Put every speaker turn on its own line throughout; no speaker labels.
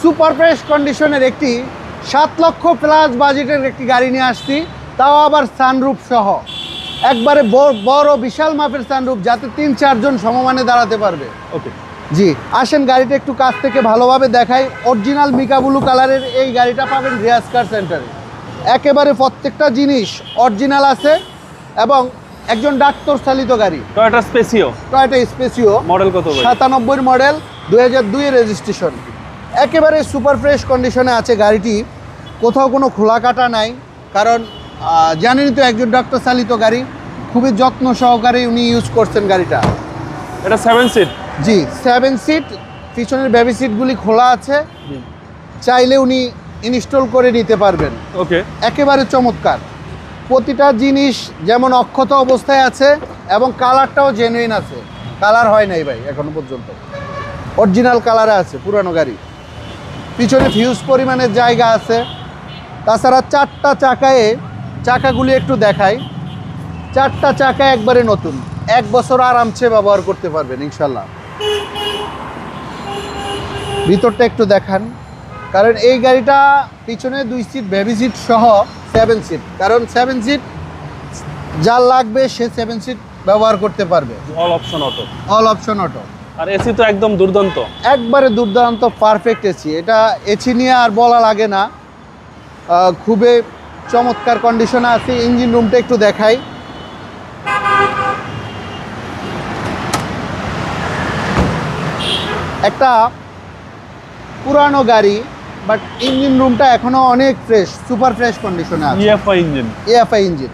Super fresh কন্ডিশনের একটি সাত লক্ষ প্লাস বাজেটের একটি গাড়ি নিয়ে আসছি তাও আবার সানরুফ সহ। একবারে বড় বিশাল মাপের সানরুফ যাতে তিন চারজন সমমানে দাঁড়াতে পারবে।
ওকে।
জি আসেন গাড়িটা একটু কাছ থেকে ভালোভাবে দেখাই। অরিজিনাল মিকাবুলু কালারের এই গাড়িটা পাবেন রিয়াজ কার সেন্টারে। একেবারে প্রত্যেকটা জিনিস অরিজিনাল আছে এবং একজন ডাক্তার চালিত গাড়ি।
Toyota Spacio
Toyota Spacio
model কত
সাতানব্বই মডেল দুই হাজার দুইয়ের রেজিস্ট্রেশন। একেবারে সুপার ফ্রেশ কন্ডিশনে আছে গাড়িটি। কোথাও কোনো খোলা কাটা নাই কারণ জানেনই তো একজন ডাক্তার চালিত গাড়ি খুবই যত্ন সহকারে উনি ইউজ করছেন গাড়িটা।
এটা সেভেন সিট
জি সেভেন সিট পিছনের বেবি সিটগুলি খোলা আছে। চাইলে উনি ইনস্টল করে নিতে পারবেন।
ওকে।
একেবারে চমৎকার। প্রতিটা জিনিস যেমন অক্ষত অবস্থায় আছে এবং কালারটাও জেনুইন আছে। কালার হয় নাই ভাই এখনও পর্যন্ত। অরিজিনাল কালারে আছে পুরানো গাড়ি। পিছনে ফিউজ পরিমাণের জায়গা আছে। তাছাড়া চারটা চাকায় চাকাগুলি একটু দেখাই। চারটা চাকা একবারে নতুন। এক বছর আরামসে ব্যবহার করতে পারবেন ইনশাল্লাহ ভিতরটা একটু দেখান। কারণ এই গাড়িটা পিছনে দুই সিট বেবি সিট সহ সেভেন সিট কারণ সেভেন সিট যা লাগবে সে সেভেন সিট ব্যবহার করতে পারবে।
All option auto
all option auto
আর এসি তো একদম দুর্দান্ত।
একবারে দুর্দান্ত পারফেক্ট এসি। এটা এসি নিয়ে আর বলা লাগে না। খুবই চমৎকার কন্ডিশনে আছে। ইঞ্জিন রুমটা একটু দেখাই। একটা পুরানো গাড়ি বাট ইঞ্জিন রুমটা এখনও অনেক ফ্রেশ সুপার ফ্রেশ কন্ডিশনে আছে।
ইএফআই ইঞ্জিন
এএফআই ইঞ্জিন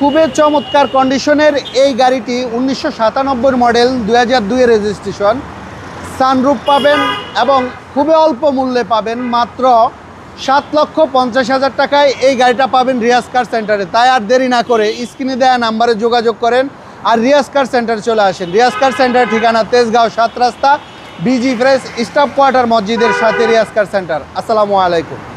খুবই চমৎকার কন্ডিশনের এই গাড়িটি উনিশশো সাতানব্বই মডেল দুই হাজার দুইয়ের রেজিস্ট্রেশন সানরুফ পাবেন এবং খুবই অল্প মূল্যে পাবেন, মাত্র সাত লক্ষ পঞ্চাশ হাজার টাকায় এই গাড়িটা পাবেন রিয়াজ কার সেন্টারে তাই আর দেরি না করে স্ক্রিনে দেওয়া নাম্বারে যোগাযোগ করেন আর রিয়াজ কার সেন্টারে চলে আসেন। রিয়াজ কার সেন্টার ঠিকানা তেজগাঁও সাত রাস্তা বিজি ফ্রেশ স্টাফ কোয়ার্টার মসজিদের সাথে রিয়াজ কার সেন্টার আসসালামু আলাইকুম।